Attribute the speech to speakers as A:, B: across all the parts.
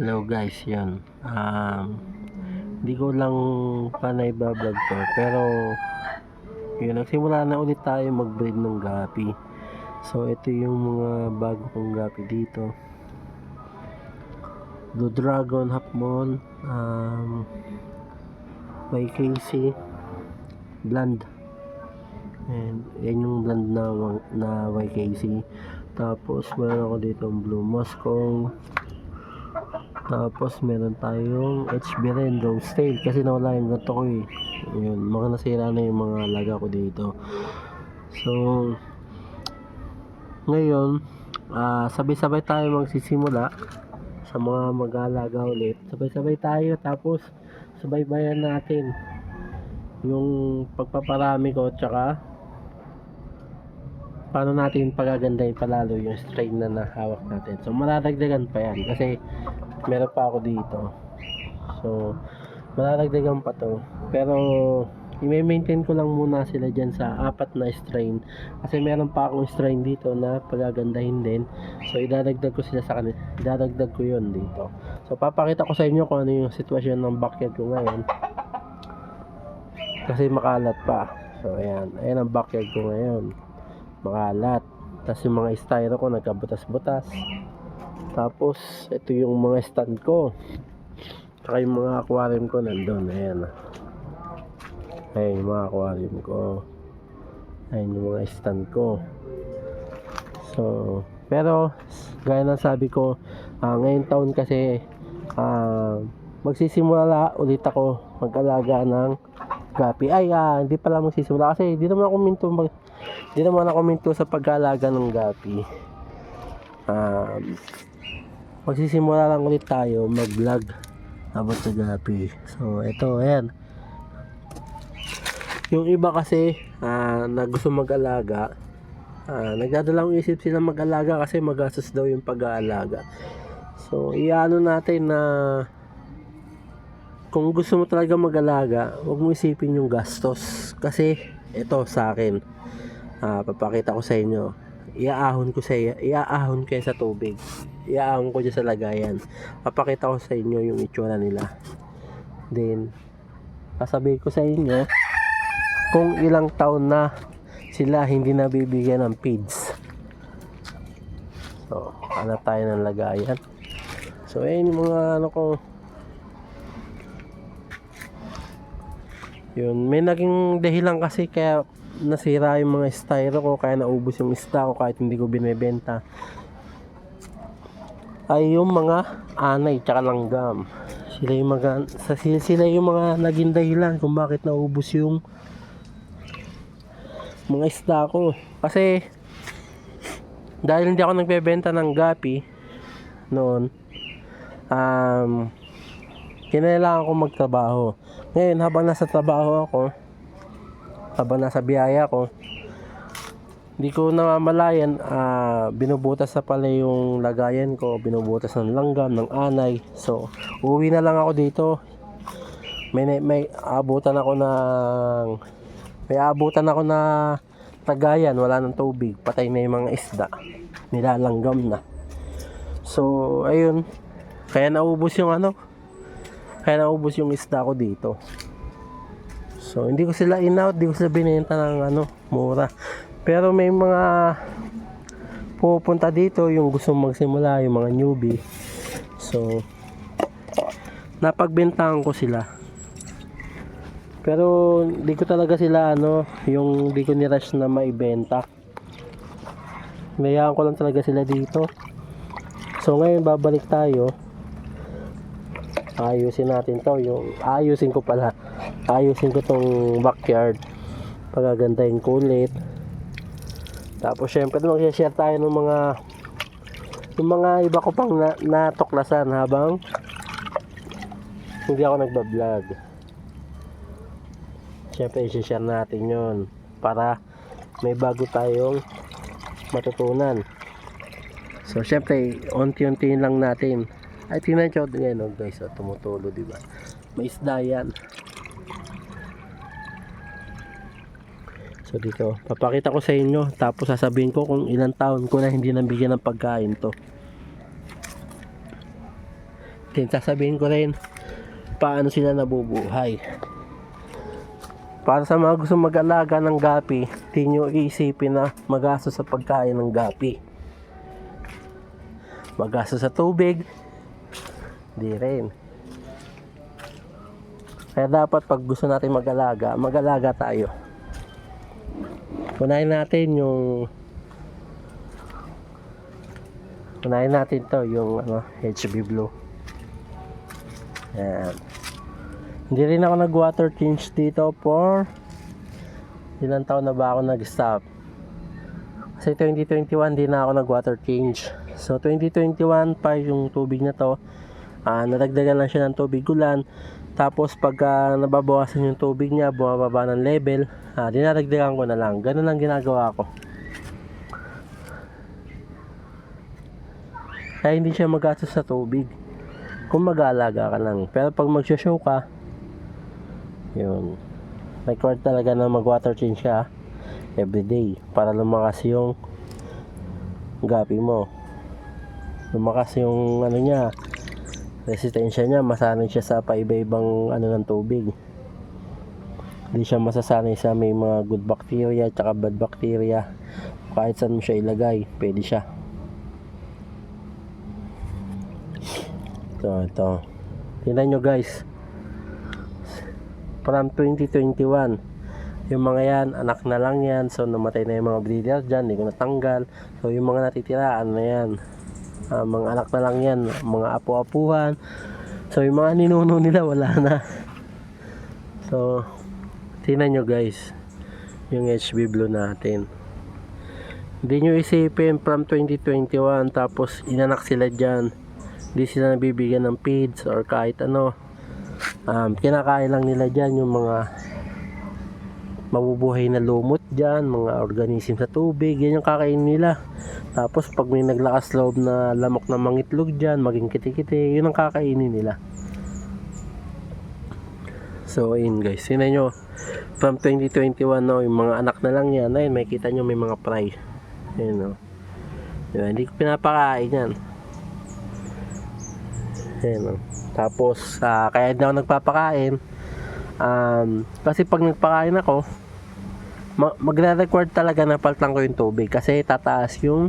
A: Hello guys, yun. Um, hindi ko lang pa naibablog to, pero yun, nagsimula na ulit tayo mag-breed ng gapi. So, ito yung mga bago kong gapi dito. Blue Dragon, Hapmon, um, YKC, Bland. And yan yung blend na, na YKC. Tapos, meron ako dito Blue Moscow, tapos meron tayong HB rin, Rose Tail. Kasi nawala yung gato ko eh. Yun, mga nasira na yung mga alaga ko dito. So, ngayon, ah sabay-sabay tayo magsisimula sa mga mag-aalaga ulit. Sabay-sabay tayo tapos sabay-bayan natin yung pagpaparami ko tsaka paano natin pagagandahin palalo yung strain na nahawak natin. So, maradagdagan pa yan kasi meron pa ako dito. So, malalagdagan pa to. Pero, i-maintain ko lang muna sila dyan sa apat na strain. Kasi meron pa akong strain dito na pagagandahin din. So, idadagdag ko sila sa kanila. Idadagdag ko yun dito. So, papakita ko sa inyo kung ano yung sitwasyon ng backyard ko ngayon. Kasi makalat pa. So, ayan. Ayan ang backyard ko ngayon. Makalat. Tapos yung mga styro ko nagkabutas-butas. Tapos, ito yung mga stand ko. Tsaka yung mga aquarium ko nandun. Ayan. Ayan yung mga aquarium ko. Ayan yung mga stand ko. So, pero, gaya ng sabi ko, ah, ngayong taon kasi, ah, magsisimula ulit ako mag-alaga ng gapi. Ay, ah, hindi pala magsisimula kasi di naman ako minto mag, di naman ako minto sa pag-alaga ng gapi. Um, magsisimula lang ulit tayo mag-vlog about sa. So, ito, ayan. Yung iba kasi ah, na gusto mag-alaga, ah, nagdadalang isip sila mag-alaga kasi magastos daw yung pag-aalaga. So, iano natin na kung gusto mo talaga mag-alaga, huwag mo isipin yung gastos. Kasi, ito sa akin, ah, papakita ko sa inyo, iaahon ko sa iaahon ko yan sa tubig. Iaahon ko dyan sa lagayan. Papakita ko sa inyo yung itsura nila. Then, sasabihin ko sa inyo kung ilang taon na sila hindi nabibigyan ng feeds. So, ano tayo ng lagayan. So, ayun yung mga ano ko, Yun, may naging dahilan kasi kaya nasira yung mga styro ko, kaya naubos yung isda ko kahit hindi ko binebenta. Ay yung mga anay tsaka langgam. Sila yung mga sa sila yung mga naging dahilan kung bakit naubos yung mga isda ko. Kasi dahil hindi ako nagbebenta ng gapi noon, um, kinailangan ko magtrabaho. Ngayon, habang nasa trabaho ako, habang nasa biyaya ko, hindi ko namamalayan, ah, binubutas na pala yung lagayan ko, binubutas ng langgam, ng anay. So, uwi na lang ako dito. May, may abutan ako ng, may abutan ako na tagayan, wala ng tubig, patay na yung mga isda. Nilalanggam na. So, ayun. Kaya naubos yung ano, kaya naubos yung isda ko dito. So, hindi ko sila in-out, hindi ko sila binenta ng ano, mura. Pero may mga pupunta dito yung gusto magsimula, yung mga newbie. So, napagbentahan ko sila. Pero hindi ko talaga sila ano, yung hindi ko ni-rush na maibenta. Mayaan ko lang talaga sila dito. So ngayon babalik tayo ayusin natin to yung ayusin ko pala ayusin ko tong backyard. Pagagandahin ko ulit. Tapos syempre mag-share tayo ng mga yung mga iba ko pang na, natuklasan habang hindi ako nagbablog. Syempre i-share natin yon para may bago tayong matutunan. So syempre unti-unti lang natin. Ay, tingnan nyo oh, guys, oh, tumutulo, di ba? May isda yan. So, dito, papakita ko sa inyo, tapos sasabihin ko kung ilang taon ko na hindi nabigyan ng pagkain to. Then sasabihin ko rin paano sila nabubuhay. Para sa mga gusto mag-alaga ng gapi, di nyo iisipin na magastos sa pagkain ng gapi. Magastos sa tubig, di rin. Kaya dapat pag gusto natin mag-alaga, mag-alaga tayo. Unahin natin yung Unahin natin to yung ano, HB Blue. Yan. Hindi rin ako nag-water change dito for ilang taon na ba ako nag-stop. Kasi 2021 di na ako nag-water change. So 2021 pa yung tubig na to. Ah, nadagdagan lang siya ng tubig ulan. Tapos pagka nababawasan yung tubig niya, bumababa ng level, ah, dinadagdagan ko na lang. Ganun lang ginagawa ko. Kaya hindi siya magastos sa tubig. Kung mag-aalaga ka lang. Pero pag mag-show ka, yun. Required talaga na mag-water change ka everyday para lumakas yung gapi mo. Lumakas yung ano niya, resistensya niya, masanay siya sa paiba-ibang ano ng tubig. Hindi siya masasanay sa may mga good bacteria at bad bacteria. Kahit saan mo siya ilagay, pwede siya. Ito, ito. Tingnan nyo guys. From 2021. Yung mga yan, anak na lang yan. So, namatay na yung mga breeder dyan. Hindi ko natanggal. So, yung mga natitiraan na yan. Ah, mga anak na lang yan. Mga apu-apuhan. So, yung mga ninuno nila, wala na. So, tingnan nyo guys. Yung HB Blue natin. Hindi nyo isipin from 2021 tapos inanak sila dyan hindi sila nabibigyan ng feeds or kahit ano um, kinakain lang nila dyan yung mga mabubuhay na lumot dyan mga organism sa tubig yan yung kakain nila tapos pag may naglakas loob na lamok na mangitlog dyan maging kitikiti yun ang kakainin nila so ayun guys sino nyo from 2021 no, yung mga anak na lang yan ayun may kita nyo may mga fry ayun no Diba? hindi ko pinapakain yan Ayan, oh. Tapos, ah, kaya hindi ako nagpapakain. Um, kasi pag nagpakain ako, ma- magre-record talaga na paltan ko yung tubig. Kasi tataas yung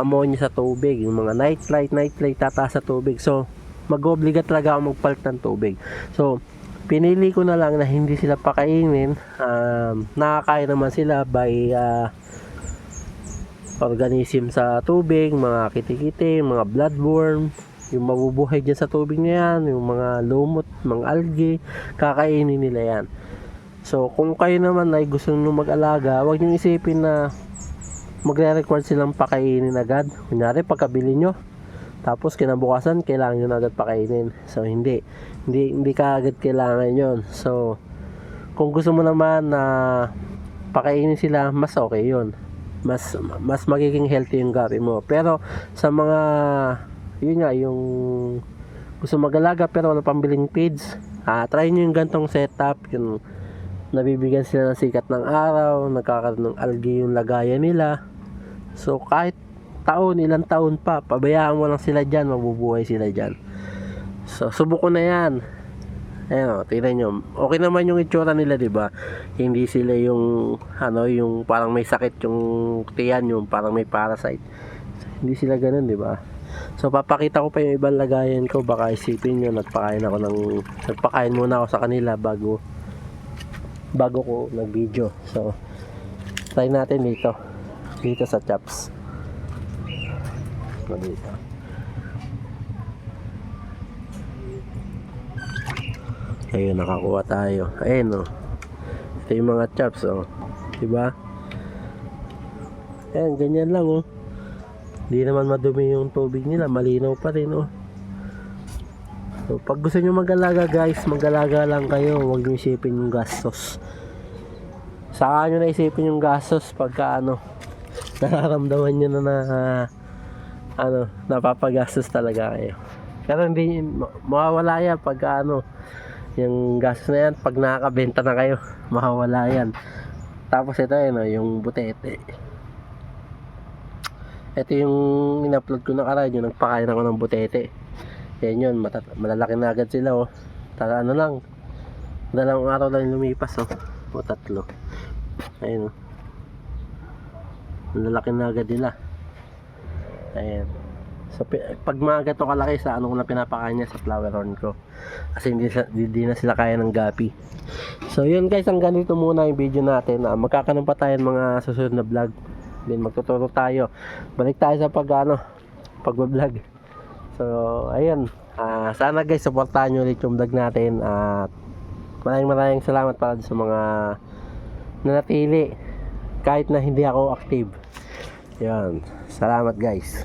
A: ammonia sa tubig. Yung mga nitrite, nitrite, tataas sa tubig. So, mag-obliga talaga ako magpalit ng tubig. So, pinili ko na lang na hindi sila pakainin. Um, nakakain naman sila by ah, organism sa tubig, mga kitikiti, mga bloodworm, yung mabubuhay dyan sa tubig na yan, yung mga lumot, mga algae, kakainin nila yan. So, kung kayo naman ay gusto nyo mag-alaga, huwag nyo isipin na magre-record silang pakainin agad. Kunyari, pagkabili nyo, tapos kinabukasan, kailangan nyo agad pakainin. So, hindi. Hindi, hindi ka agad kailangan yon So, kung gusto mo naman na pakainin sila, mas okay yon mas mas magiging healthy yung gabi mo. Pero sa mga yun nga yung gusto mag-alaga pero wala pambiling feeds, ah, try nyo yung gantong setup, yung nabibigyan sila ng sikat ng araw, nagkakaroon ng algae yung lagayan nila. So kahit taon, ilang taon pa, pabayaan mo lang sila dyan, mabubuhay sila dyan. So subok ko na yan. Ayan o, tingnan nyo. Okay naman yung itsura nila, di ba? Hindi sila yung, ano, yung parang may sakit yung tiyan, yung parang may parasite. Hindi sila ganun, di ba? So, papakita ko pa yung ibang lagayan ko. Baka isipin nyo, nagpakain ako ng, nagpakain muna ako sa kanila bago, bago ko nag-video. So, try natin dito. Dito sa chops. So, dito. Ayun, nakakuha tayo. Ayun, oh. Ito yung mga chops, oh. Diba? Ayan, ganyan lang, oh. Hindi naman madumi yung tubig nila. Malinaw pa rin, oh. So, pag gusto nyo mag-alaga, guys, mag-alaga lang kayo. Huwag nyo isipin yung gastos. Saka nyo na isipin yung gastos pagka, ano, nararamdaman nyo na na, ano, napapagastos talaga kayo. Pero hindi, ma- mawawala yan pagka, ano, yung gastos na yan, pag nakakabenta na kayo, mawawala yan. Tapos ito oh, yung butete. Ito yung in-upload ko nakaraan, yung nagpakain ako ng butete. Yan yun, matat- malalaki na agad sila oh. Tara ano lang, dalawang araw lang lumipas oh. O tatlo. Ayun oh. Malalaki na agad nila. Ayan. So, pag mga gato kalaki sa ano ko na pinapakain niya sa flower horn ko. Kasi hindi, hindi na sila kaya ng gapi. So yun guys, ang ganito muna yung video natin. Ah, magkakaroon pa tayo mga susunod na vlog. Then magtuturo tayo. Balik tayo sa pag ano, pag-vlog. So ayun. Ah, sana guys, supportahan nyo ulit yung vlog natin. At maraming maraming salamat para sa mga nanatili kahit na hindi ako active. Yan. Salamat guys.